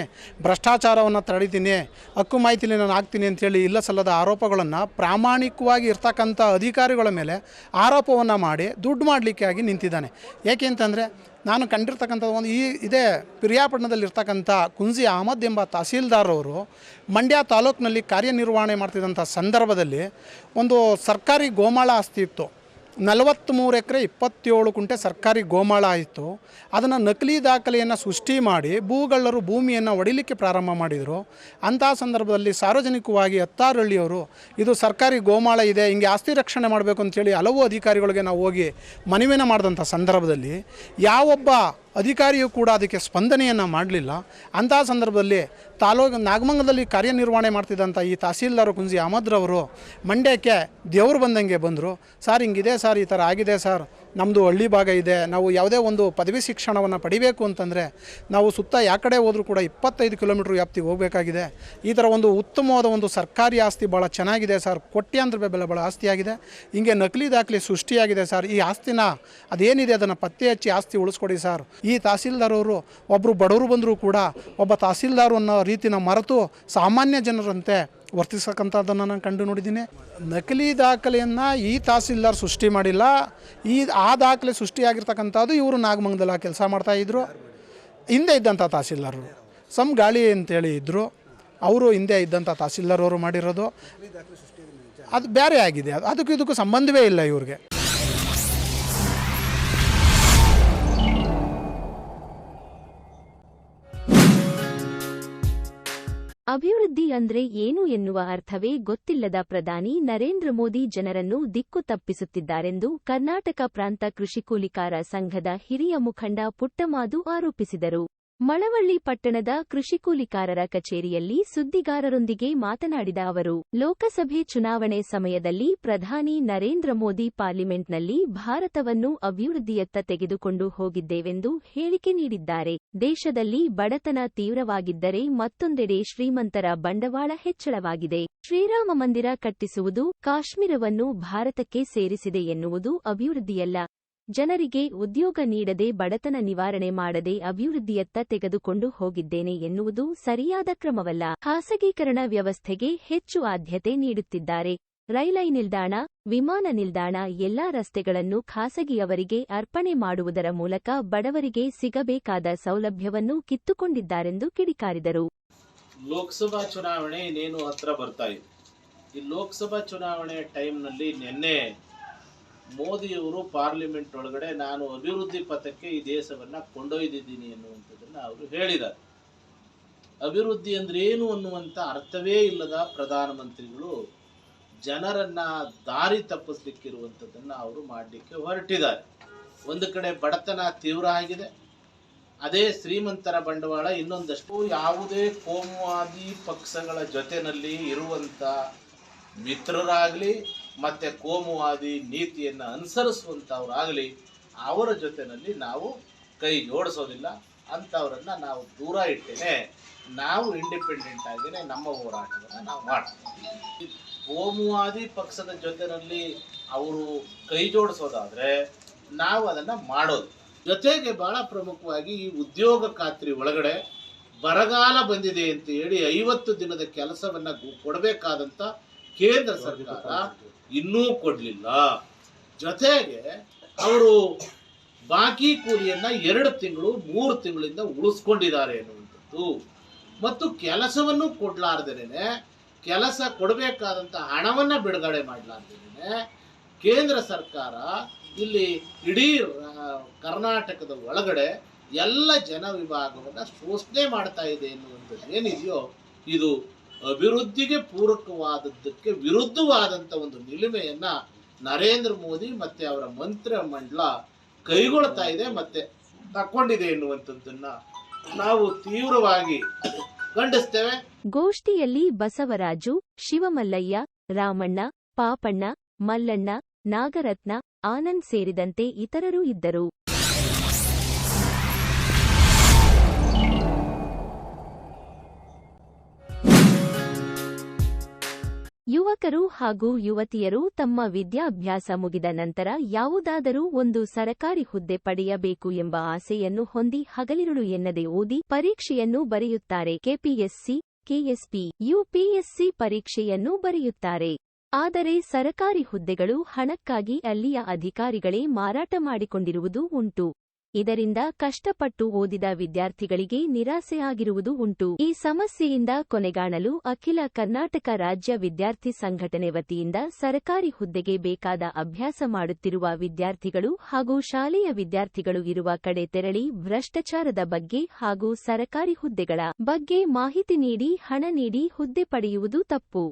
ಭ್ರಷ್ಟಾಚಾರವನ್ನು ತಡಿತೀನಿ, ಹಕ್ಕು ಮಾಹಿತಿಲಿ ನಾನು ಆಗ್ತೀನಿ ಅಂತೇಳಿ ಇಲ್ಲ ಸಲ್ಲದ ಆರೋಪಗಳನ್ನು ಪ್ರಾಮಾಣಿಕವಾಗಿ ಇರ್ತಕ್ಕಂಥ ಅಧಿಕಾರಿಗಳ ಮೇಲೆ ಆರೋಪವನ್ನು ಮಾಡಿ ದುಡ್ಡು ಮಾಡಲಿಕ್ಕೆ ಆಗಿ ನಿಂತಿದ್ದಾನೆ. ಏಕೆ ಅಂತಂದರೆ ನಾನು ಕಂಡಿರ್ತಕ್ಕಂಥ ಒಂದು ಈ ಇದೇ ಪಿರಿಯಾಪಟ್ಟಣದಲ್ಲಿರ್ತಕ್ಕಂಥ ಕುಂಜಿ ಅಹಮದ್ ಎಂಬ ತಹಸೀಲ್ದಾರ್ ಅವರು ಮಂಡ್ಯ ತಾಲೂಕಿನಲ್ಲಿ ಕಾರ್ಯನಿರ್ವಹಣೆ ಮಾಡ್ತಿದ್ದಂಥ ಸಂದರ್ಭದಲ್ಲಿ ಒಂದು ಸರ್ಕಾರಿ ಗೋಮಾಳ ಆಸ್ತಿ ಇತ್ತು. ನಲವತ್ತ್ಮೂರು ಎಕರೆ ಇಪ್ಪತ್ತೇಳು ಕುಂಟೆ ಸರ್ಕಾರಿ ಗೋಮಾಳ ಇತ್ತು ಅದನ್ನು ನಕಲಿ ದಾಖಲೆಯನ್ನು ಸೃಷ್ಟಿ ಮಾಡಿ ಭೂಗಳ್ಳರು ಭೂಮಿಯನ್ನು ಒಡಿಲಿಕ್ಕೆ ಪ್ರಾರಂಭ ಮಾಡಿದರು. ಅಂತಹ ಸಂದರ್ಭದಲ್ಲಿ ಸಾರ್ವಜನಿಕವಾಗಿ ಹತ್ತಾರು ಹಳ್ಳಿಯವರು, ಇದು ಸರ್ಕಾರಿ ಗೋಮಾಳ ಇದೆ, ಹಿಂಗೆ ಆಸ್ತಿ ರಕ್ಷಣೆ ಮಾಡಬೇಕು ಅಂತೇಳಿ ಹಲವು ಅಧಿಕಾರಿಗಳಿಗೆ ನಾವು ಹೋಗಿ ಮನವಿನ ಮಾಡಿದಂಥ ಸಂದರ್ಭದಲ್ಲಿ, ಯಾವೊಬ್ಬ ಅಧಿಕಾರಿಯೂ ಕೂಡ ಅದಕ್ಕೆ ಸ್ಪಂದನೆಯನ್ನು ಮಾಡಲಿಲ್ಲ. ಅಂತಹ ಸಂದರ್ಭದಲ್ಲಿ ತಾಲೂಕು ನಾಗಮಂಗಲದಲ್ಲಿ ಕಾರ್ಯನಿರ್ವಹಣೆ ಮಾಡ್ತಿದ್ದಂಥ ಈ ತಹಸೀಲ್ದಾರ್ ಕುಂಜಿ ಅಹಮದ್ರವರು ಮಂಡ್ಯಕ್ಕೆ ದೇವರು ಬಂದಂಗೆ ಬಂದರು. ಸರ್ ಹಿಂಗಿದೆ, ಸರ್ ಈ ಥರ ಆಗಿದೆ, ಸರ್ ನಮ್ಮದು ಹಳ್ಳಿ ಭಾಗ ಇದೆ, ನಾವು ಯಾವುದೇ ಒಂದು ಪದವಿ ಶಿಕ್ಷಣವನ್ನು ಪಡಿಬೇಕು ಅಂತಂದರೆ ನಾವು ಸುತ್ತ ಯಾವ ಕಡೆ ಹೋದರೂ ಕೂಡ ಇಪ್ಪತ್ತೈದು ಕಿಲೋಮೀಟ್ರ್ ವ್ಯಾಪ್ತಿಗೆ ಹೋಗಬೇಕಾಗಿದೆ. ಈ ಥರ ಒಂದು ಉತ್ತಮವಾದ ಒಂದು ಸರ್ಕಾರಿ ಆಸ್ತಿ ಭಾಳ ಚೆನ್ನಾಗಿದೆ ಸರ್. ಕೋಟ್ಯಾಂತರ ಬೆಲೆ ಭಾಳ ಆಸ್ತಿಯಾಗಿದೆ. ಹಿಂಗೆ ನಕಲಿ ದಾಖಲೆ ಸೃಷ್ಟಿಯಾಗಿದೆ ಸರ್. ಈ ಆಸ್ತಿನ ಅದೇನಿದೆ ಅದನ್ನು ಪತ್ತೆ ಹಚ್ಚಿ ಆಸ್ತಿ ಉಳಿಸ್ಕೊಡಿ ಸರ್. ಈ ತಹಸೀಲ್ದಾರವರು ಒಬ್ಬರು ಬಡವರು ಬಂದರೂ ಕೂಡ ಒಬ್ಬ ತಹಸೀಲ್ದಾರ್ ಅನ್ನೋ ರೀತಿನ ಮರೆತು ಸಾಮಾನ್ಯ ಜನರಂತೆ ವರ್ತಿಸಕ್ಕಂಥದ್ದನ್ನು ನಾನು ಕಂಡು ನೋಡಿದ್ದೀನಿ. ನಕಲಿ ದಾಖಲೆಯನ್ನು ಈ ತಹಸೀಲ್ದಾರ್ ಸೃಷ್ಟಿ ಮಾಡಿಲ್ಲ. ಈ, ಆ ದಾಖಲೆ ಸೃಷ್ಟಿಯಾಗಿರ್ತಕ್ಕಂಥದ್ದು ಇವರು ನಾಗಮಂಗಲ ಕೆಲಸ ಮಾಡ್ತಾಯಿದ್ರು ಹಿಂದೆ ಇದ್ದಂಥ ತಹಸೀಲ್ದಾರರು ಸಮ್ ಗಾಳಿ ಅಂತೇಳಿ ಇದ್ದರು ಅವರು ಹಿಂದೆ ಇದ್ದಂಥ ತಹಸೀಲ್ದಾರ್ ಅವರು ಮಾಡಿರೋದು. ಅದು ಬೇರೆ ಆಗಿದೆ. ಅದು ಅದಕ್ಕೂ ಇದಕ್ಕೂ ಸಂಬಂಧವೇ ಇಲ್ಲ ಇವ್ರಿಗೆ. ಅಭಿವೃದ್ಧಿ ಅಂದ್ರೆ ಏನು ಎನ್ನುವ ಅರ್ಥವೇ ಗೊತ್ತಿಲ್ಲದ ಪ್ರಧಾನಿ ನರೇಂದ್ರ ಮೋದಿ ಜನರನ್ನು ದಿಕ್ಕು ತಪ್ಪಿಸುತ್ತಿದ್ದಾರೆಂದು ಕರ್ನಾಟಕ ಪ್ರಾಂತ ಕೃಷಿ ಕೂಲಿಕಾರ ಸಂಘದ ಹಿರಿಯ ಮುಖಂಡ ಪುಟ್ಟಮಾದು ಆರೋಪಿಸಿದರು. ಮಳವಳ್ಳಿ ಪಟ್ಟಣದ ಕೃಷಿ ಕೂಲಿಕಾರರ ಕಚೇರಿಯಲ್ಲಿ ಸುದ್ದಿಗಾರರೊಂದಿಗೆ ಮಾತನಾಡಿದ ಅವರು, ಲೋಕಸಭೆ ಚುನಾವಣೆ ಸಮಯದಲ್ಲಿ ಪ್ರಧಾನಿ ನರೇಂದ್ರ ಮೋದಿ ಪಾರ್ಲಿಮೆಂಟ್ನಲ್ಲಿ ಭಾರತವನ್ನು ಅಭಿವೃದ್ಧಿಯತ್ತ ತೆಗೆದುಕೊಂಡು ಹೋಗಿದ್ದೇವೆಂದು ಹೇಳಿಕೆ ನೀಡಿದ್ದಾರೆ. ದೇಶದಲ್ಲಿ ಬಡತನ ತೀವ್ರವಾಗಿದ್ದರೆ ಮತ್ತೊಂದೆಡೆ ಶ್ರೀಮಂತರ ಬಂಡವಾಳ ಹೆಚ್ಚಳವಾಗಿದೆ. ಶ್ರೀರಾಮ ಮಂದಿರ ಕಟ್ಟಿಸುವುದು ಕಾಶ್ಮೀರವನ್ನು ಭಾರತಕ್ಕೆ ಸೇರಿಸಿದೆ ಎನ್ನುವುದು ಅಭಿವೃದ್ಧಿಯಲ್ಲ. ಜನರಿಗೆ ಉದ್ಯೋಗ ನೀಡದೆ ಬಡತನ ನಿವಾರಣೆ ಮಾಡದೆ ಅಭಿವೃದ್ಧಿಯತ್ತ ತೆಗೆದುಕೊಂಡು ಹೋಗಿದ್ದೇನೆ ಎನ್ನುವುದು ಸರಿಯಾದ ಕ್ರಮವಲ್ಲ. ಖಾಸಗೀಕರಣ ವ್ಯವಸ್ಥೆಗೆ ಹೆಚ್ಚು ಆದ್ಯತೆ ನೀಡುತ್ತಿದ್ದಾರೆ. ರೈಲೈ ನಿಲ್ದಾಣ, ವಿಮಾನ ನಿಲ್ದಾಣ, ಎಲ್ಲಾ ರಸ್ತೆಗಳನ್ನು ಖಾಸಗಿಯವರಿಗೆ ಅರ್ಪಣೆ ಮಾಡುವುದರ ಮೂಲಕ ಬಡವರಿಗೆ ಸಿಗಬೇಕಾದ ಸೌಲಭ್ಯವನ್ನು ಕಿತ್ತುಕೊಂಡಿದ್ದಾರೆಂದು ಕಿಡಿಕಾರಿದರು. ಲೋಕಸಭಾ ಚುನಾವಣೆ ಇನ್ನೇನು ಹತ್ರ ಬರ್ತಾ ಇದೆ. ಈ ಲೋಕಸಭಾ ಚುನಾವಣೆ ಟೈಮ್ನಲ್ಲಿ ನಿನ್ನೆ ಮೋದಿಯವರು ಪಾರ್ಲಿಮೆಂಟ್ ಒಳಗಡೆ ನಾನು ಅಭಿವೃದ್ಧಿ ಪಥಕ್ಕೆ ಈ ದೇಶವನ್ನು ಕೊಂಡೊಯ್ದಿದ್ದೀನಿ ಎನ್ನುವಂಥದ್ದನ್ನು ಅವರು ಹೇಳಿದ್ದಾರೆ. ಅಭಿವೃದ್ಧಿ ಅಂದ್ರೆ ಏನು ಅನ್ನುವಂಥ ಅರ್ಥವೇ ಇಲ್ಲದ ಪ್ರಧಾನಮಂತ್ರಿಗಳು ಜನರನ್ನ ದಾರಿ ತಪ್ಪಿಸ್ಲಿಕ್ಕಿರುವಂಥದ್ದನ್ನು ಅವರು ಮಾಡಲಿಕ್ಕೆ ಹೊರಟಿದ್ದಾರೆ. ಒಂದು ಕಡೆ ಬಡತನ ತೀವ್ರ ಆಗಿದೆ. ಅದೇ ಶ್ರೀಮಂತರ ಬಂಡವಾಳ ಇನ್ನೊಂದಷ್ಟು ಯಾವುದೇ ಕೋಮುವಾದಿ ಪಕ್ಷಗಳ ಜೊತೆನಲ್ಲಿ ಇರುವಂಥ ಮಿತ್ರರಾಗಲಿ ಮತ್ತು ಕೋಮುವಾದಿ ನೀತಿಯನ್ನು ಅನುಸರಿಸುವಂಥವ್ರಾಗಲಿ ಅವರ ಜೊತೆಯಲ್ಲಿ ನಾವು ಕೈ ಜೋಡಿಸೋದಿಲ್ಲ. ಅಂತವರನ್ನ ನಾವು ದೂರ ಇಟ್ಟೇನೆ. ನಾವು ಇಂಡಿಪೆಂಡೆಂಟ್ ಆಗಿನೇ ನಮ್ಮ ಹೋರಾಟವನ್ನು ನಾವು ಮಾಡ್ತೀವಿ. ಕೋಮುವಾದಿ ಪಕ್ಷದ ಜೊತೆನಲ್ಲಿ ಅವರು ಕೈ ಜೋಡಿಸೋದಾದರೆ ನಾವು ಅದನ್ನು ಮಾಡೋದು. ಜೊತೆಗೆ ಬಹಳ ಪ್ರಮುಖವಾಗಿ ಈ ಉದ್ಯೋಗ ಖಾತ್ರಿ ಒಳಗಡೆ ಬರಗಾಲ ಬಂದಿದೆ ಅಂತ ಹೇಳಿ ಐವತ್ತು ದಿನದ ಕೆಲಸವನ್ನ ಕೊಡಬೇಕಾದಂಥ ಕೇಂದ್ರ ಸರ್ಕಾರ ಇನ್ನೂ ಕೊಡಲಿಲ್ಲ. ಜೊತೆಗೆ ಅವರು ಬಾಕಿ ಕೂಲಿಯನ್ನ ಎರಡು ತಿಂಗಳು, ಮೂರು ತಿಂಗಳಿಂದ ಉಳಿಸ್ಕೊಂಡಿದ್ದಾರೆ ಎನ್ನುವಂಥದ್ದು. ಮತ್ತು ಕೆಲಸವನ್ನು ಕೊಡ್ಲಾರ್ದೇನೆ, ಕೆಲಸ ಕೊಡಬೇಕಾದಂಥ ಹಣವನ್ನ ಬಿಡುಗಡೆ ಮಾಡಲಾರ್ದೇನೆ, ಕೇಂದ್ರ ಸರ್ಕಾರ ಇಲ್ಲಿ ಇಡೀ ಕರ್ನಾಟಕದ ಒಳಗಡೆ ಎಲ್ಲ ಜನ ವಿಭಾಗವನ್ನು ಶೋಷಣೆ ಮಾಡ್ತಾ ಇದೆ ಎನ್ನುವಂಥದ್ದು ಏನಿದೆಯೋ ಇದು ಅಭಿವೃದ್ಧಿಗೆ ಪೂರಕವಾದದ್ದಕ್ಕೆ ವಿರುದ್ಧವಾದಂಥ ಒಂದು ನಿಲುಮೆಯನ್ನ ನರೇಂದ್ರ ಮೋದಿ ಮತ್ತೆ ಅವರ ಮಂತ್ರಿ ಮಂಡಲ ಕೈಗೊಳ್ತಾ ಇದೆ ಮತ್ತೆ ತಕ್ಕೊಂಡಿದೆ ಎನ್ನುವಂಥದ್ದನ್ನ ನಾವು ತೀವ್ರವಾಗಿ ಖಂಡಿಸ್ತೇವೆ. ಗೋಷ್ಠಿಯಲ್ಲಿ ಬಸವರಾಜು, ಶಿವಮಲ್ಲಯ್ಯ, ರಾಮಣ್ಣ, ಪಾಪಣ್ಣ, ಮಲ್ಲಣ್ಣ, ನಾಗರತ್ನ, ಆನಂದ್ ಸೇರಿದಂತೆ ಇತರರು ಇದ್ದರು. ಯುವಕರು ಹಾಗೂ ಯುವತಿಯರು ತಮ್ಮ ವಿದ್ಯಾಭ್ಯಾಸ ಮುಗಿದ ನಂತರ ಯಾವುದಾದರೂ ಒಂದು ಸರಕಾರಿ ಹುದ್ದೆ ಪಡೆಯಬೇಕು ಎಂಬ ಆಸೆಯನ್ನು ಹೊಂದಿ ಹಗಲಿರುಳು ಎನ್ನದೆ ಓದಿ ಪರೀಕ್ಷೆಯನ್ನು ಬರೆಯುತ್ತಾರೆ ಕೆಪಿಎಸ್ಸಿ, ಕೆಎಸ್ಪಿ, ಯುಪಿಎಸ್ಸಿ ಪರೀಕ್ಷೆಯನ್ನು ಬರೆಯುತ್ತಾರೆ. ಆದರೆ ಸರಕಾರಿ ಹುದ್ದೆಗಳು ಹಣಕ್ಕಾಗಿ ಅಲ್ಲಿಯ ಅಧಿಕಾರಿಗಳೇ ಮಾರಾಟ ಮಾಡಿಕೊಂಡಿರುವುದು ಉಂಟು. ಇದರಿಂದ ಕಷ್ಟಪಟ್ಟು ಓದಿದ ವಿದ್ಯಾರ್ಥಿಗಳಿಗೆ ನಿರಾಸೆಯಾಗಿರುವುದು ಉಂಟು. ಈ ಸಮಸ್ಯೆಯಿಂದ ಕೊನೆಗಾಣಲು ಅಖಿಲ ಕರ್ನಾಟಕ ರಾಜ್ಯ ವಿದ್ಯಾರ್ಥಿ ಸಂಘಟನೆ ವತಿಯಿಂದ ಸರ್ಕಾರಿ ಹುದ್ದೆಗೆ ಬೇಕಾದ ಅಭ್ಯಾಸ ಮಾಡುತ್ತಿರುವ ವಿದ್ಯಾರ್ಥಿಗಳು ಹಾಗೂ ಶಾಲೆಯ ವಿದ್ಯಾರ್ಥಿಗಳು ಇರುವ ಕಡೆ ತೆರಳಿ ಭ್ರಷ್ಟಾಚಾರದ ಬಗ್ಗೆ ಹಾಗೂ ಸರಕಾರಿ ಹುದ್ದೆಗಳ ಬಗ್ಗೆ ಮಾಹಿತಿ ನೀಡಿ, ಹಣ ನೀಡಿ ಹುದ್ದೆ ಪಡೆಯುವುದು ತಪ್ಪು.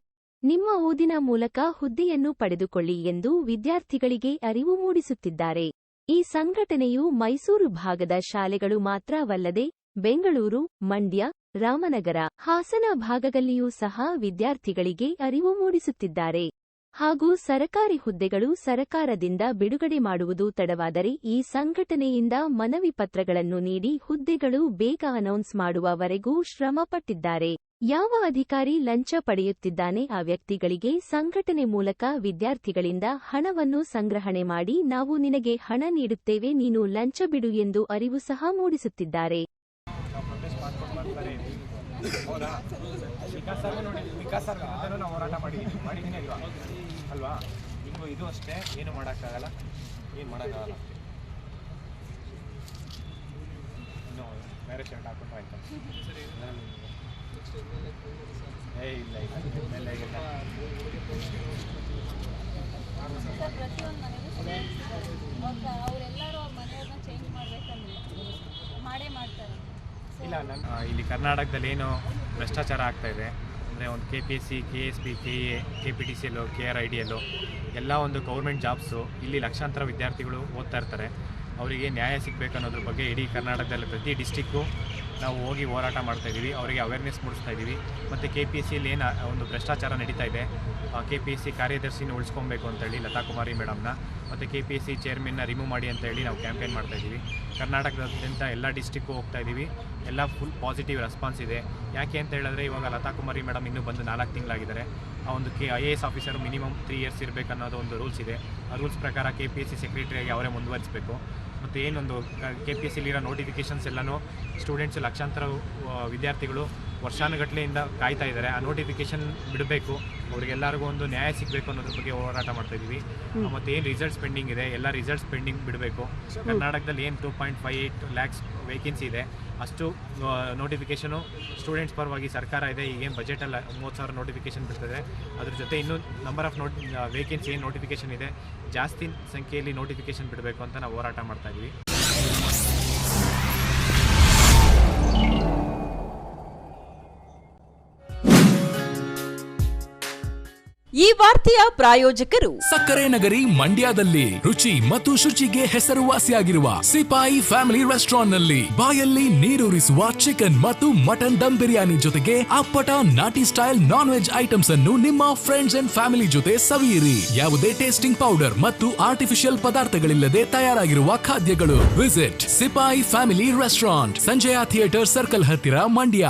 ನಿಮ್ಮ ಓದಿನ ಮೂಲಕ ಹುದ್ದೆಯನ್ನು ಪಡೆದುಕೊಳ್ಳಿ ಎಂದು ವಿದ್ಯಾರ್ಥಿಗಳಿಗೆ ಅರಿವು ಮೂಡಿಸುತ್ತಿದ್ದಾರೆ. ಈ ಸಂಘಟನೆಯು ಮೈಸೂರು ಭಾಗದ ಶಾಲೆಗಳು ಮಾತ್ರವಲ್ಲದೆ ಬೆಂಗಳೂರು, ಮಂಡ್ಯ, ರಾಮನಗರ, ಹಾಸನ ಭಾಗದಲ್ಲಿಯೂ ಸಹ ವಿದ್ಯಾರ್ಥಿಗಳಿಗೆ ಅರಿವು ಮೂಡಿಸುತ್ತಿದ್ದಾರೆ. ಹಾಗೂ ಸರಕಾರಿ ಹುದ್ದೆಗಳು ಸರಕಾರದಿಂದ ಬಿಡುಗಡೆ ಮಾಡುವುದು ತಡವಾದರೆ ಈ ಸಂಘಟನೆಯಿಂದ ಮನವಿ ಪತ್ರಗಳನ್ನು ನೀಡಿ ಹುದ್ದೆಗಳು ಬೇಗ ಅನೌನ್ಸ್ ಮಾಡುವವರೆಗೂ ಶ್ರಮಪಟ್ಟಿದ್ದಾರೆ. ಯಾವ ಅಧಿಕಾರಿ ಲಂಚ ಪಡೆಯುತ್ತಿದ್ದಾನೆ? ಆ ವ್ಯಕ್ತಿಗಳಿಗೆ ಸಂಘಟನೆ ಮೂಲಕ ವಿದ್ಯಾರ್ಥಿಗಳಿಂದ ಹಣವನ್ನು ಸಂಗ್ರಹಣೆ ಮಾಡಿ ನಾವು ನಿನಗೆ ಹಣ ನೀಡುತ್ತೇವೆ ನೀನು ಲಂಚ ಬಿಡು ಎಂದು ಅರಿವು ಸಹ ಮೂಡಿಸುತ್ತಿದ್ದಾರೆ. ಇದು ಅಷ್ಟೇ ಏನು ಮಾಡೋಕ್ಕಾಗಲ್ಲ? ಏನು ಮಾಡೋಕ್ಕಾಗಲ್ಲ ಇನ್ನು ಬೇರೆ ಶರ್ಟ್ ಹಾಕ್ಬಿಟ್ಟು ಆಯ್ತು ಏ ಇಲ್ಲ ಇಲ್ಲ ಕರ್ನಾಟಕದಲ್ಲಿ ಏನು ಭ್ರಷ್ಟಾಚಾರ ಆಗ್ತಾ ಇದೆ. ಅಂದರೆ ಒಂದು K P S C K S P K A K P T C ಎಲ್ಲು ಕೆ ಆರ್ ಐ ಡಿ ಎಲ್ಲ ಒಂದು ಗೌರ್ಮೆಂಟ್ ಜಾಬ್ಸು ಇಲ್ಲಿ ಲಕ್ಷಾಂತರ ವಿದ್ಯಾರ್ಥಿಗಳು ಓದ್ತಾ ಇರ್ತಾರೆ. ಅವರಿಗೆ ನ್ಯಾಯ ಸಿಗಬೇಕನ್ನೋದ್ರ ಬಗ್ಗೆ ಇಡೀ ಕರ್ನಾಟಕದಲ್ಲಿ ಪ್ರತಿ ಡಿಸ್ಟಿಕ್ಕು ನಾವು ಹೋಗಿ ಹೋರಾಟ ಮಾಡ್ತಾ ಇದ್ದೀವಿ, ಅವರಿಗೆ ಅವೇರ್ನೆಸ್ ಮೂಡಿಸ್ತಾ ಇದ್ದೀವಿ. ಮತ್ತು ಕೆ ಪಿ ಎಸ್ ಸಿಲಿ ಏನು ಒಂದು ಭ್ರಷ್ಟಾಚಾರ ನಡೀತಾ ಇದೆ ಕೆ ಪಿ ಎಸ್ ಸಿ ಕಾರ್ಯದರ್ಶಿನ ಉಳಿಸ್ಕೊಬೇಕು ಅಂತೇಳಿ ಲತಾ ಕುಮಾರಿ ಮೇಡಮ್ನ, ಮತ್ತು ಕೆ ಪಿ ಎಸ್ ಸಿ ಚೇರ್ಮನ್ನ ರಿಮೂವ್ ಮಾಡಿ ಅಂತ ಹೇಳಿ ನಾವು ಕ್ಯಾಂಪೇನ್ ಮಾಡ್ತಾ ಇದ್ದೀವಿ. ಕರ್ನಾಟಕದಾದ್ಯಂತ ಎಲ್ಲ ಡಿಸ್ಟಿಕ್ಕು ಹೋಗ್ತಾ ಇದ್ದೀವಿ. ಎಲ್ಲ ಫುಲ್ ಪಾಸಿಟಿವ್ ರೆಸ್ಪಾನ್ಸ್ ಇದೆ. ಯಾಕೆ ಅಂತ ಹೇಳಿದ್ರೆ ಇವಾಗ ಲತಾ ಕುಮಾರಿ ಮೇಡಮ್ ಇನ್ನೂ ಬಂದು ನಾಲ್ಕು ತಿಂಗಳಾಗಿದ್ದಾರೆ. ಆ ಒಂದು K I A S officer minimum three years ಇರಬೇಕು ಅನ್ನೋದು ಒಂದು ರೂಲ್ಸ್ ಇದೆ. ಆ ರೂಲ್ಸ್ ಪ್ರಕಾರ ಕೆ ಪಿ ಎಸ್ ಸಿ ಸೆಕ್ರೆಟರಿಯಾಗಿ ಅವರೇ ಮುಂದುವರಿಸಬೇಕು. ಮತ್ತು ಏನೊಂದು ಕೆ ಪಿ ಎಸ್ ಸಿಲಿರೋ ನೋಟಿಫಿಕೇಷನ್ಸ್ ಎಲ್ಲನೂ ಸ್ಟೂಡೆಂಟ್ಸ್ ಲಕ್ಷಾಂತರ ವಿದ್ಯಾರ್ಥಿಗಳು ವರ್ಷಾನುಗಟ್ಟಲೆಯಿಂದ ಕಾಯ್ತಾ ಇದ್ದಾರೆ. ಆ ನೋಟಿಫಿಕೇಶನ್ ಬಿಡಬೇಕು. ಅವ್ರಿಗೆಲ್ಲರಿಗೂ ಒಂದು ನ್ಯಾಯ ಸಿಗಬೇಕು ಅನ್ನೋದ್ರ ಬಗ್ಗೆ ಹೋರಾಟ ಮಾಡ್ತಾ ಇದ್ದೀವಿ. ಮತ್ತು ಏನು ರಿಸಲ್ಟ್ಸ್ ಪೆಂಡಿಂಗ್ ಇದೆ? ಎಲ್ಲ ರಿಸಲ್ಟ್ಸ್ ಪೆಂಡಿಂಗ್ ಬಿಡಬೇಕು. ಕರ್ನಾಟಕದಲ್ಲಿ ಏನು two point five eight lakhs vacancy ಇದೆ. ಅಷ್ಟು ನೋಟಿಫಿಕೇಷನು ಸ್ಟೂಡೆಂಟ್ಸ್ ಪರವಾಗಿ ಸರ್ಕಾರ ಇದೆ. ಈಗೇನು ಬಜೆಟಲ್ಲಿ ಮೂವತ್ತು ಸಾವಿರ ನೋಟಿಫಿಕೇಷನ್ ಬಿಡ್ತದೆ. ಅದ್ರ ಜೊತೆ ಇನ್ನೂ ನಂಬರ್ ಆಫ್ ನೋಟ್ ವೇಕೆನ್ಸಿ ಏನು ನೋಟಿಫಿಕೇಷನ್ ಇದೆ? ಜಾಸ್ತಿ ಸಂಖ್ಯೆಯಲ್ಲಿ ನೋಟಿಫಿಕೇಷನ್ ಬಿಡಬೇಕು ಅಂತ ನಾವು ಹೋರಾಟ ಮಾಡ್ತಾ ಇದ್ದೀವಿ. ಈ ವಾರ್ತೆಯ ಪ್ರಾಯೋಜಕರು. ಸಕ್ಕರೆ ನಗರಿ ಮಂಡ್ಯದಲ್ಲಿ ರುಚಿ ಮತ್ತು ಶುಚಿಗೆ ಹೆಸರುವಾಸಿಯಾಗಿರುವ ಸಿಪಾಯಿ ಫ್ಯಾಮಿಲಿ ರೆಸ್ಟೋರೆಂಟ್ನಲ್ಲಿ ಬಾಯಲ್ಲಿ ನೀರೂರಿಸುವ ಚಿಕನ್ ಮತ್ತು ಮಟನ್ ದಮ್ ಬಿರಿಯಾನಿ ಜೊತೆಗೆ ಅಪ್ಪಟ ನಾಟಿ ಸ್ಟೈಲ್ ನಾನ್ ವೆಜ್ ಐಟಮ್ಸ್ ಅನ್ನು ನಿಮ್ಮ ಫ್ರೆಂಡ್ಸ್ ಅಂಡ್ ಫ್ಯಾಮಿಲಿ ಜೊತೆ ಸವಿಯಿರಿ. ಯಾವುದೇ ಟೇಸ್ಟಿಂಗ್ ಪೌಡರ್ ಮತ್ತು ಆರ್ಟಿಫಿಷಿಯಲ್ ಪದಾರ್ಥಗಳಿಲ್ಲದೆ ತಯಾರಾಗಿರುವ ಖಾದ್ಯಗಳು. Visit Sipayi family restaurant, Sanjaya theatre circle ಹತ್ತಿರ ಮಂಡ್ಯ.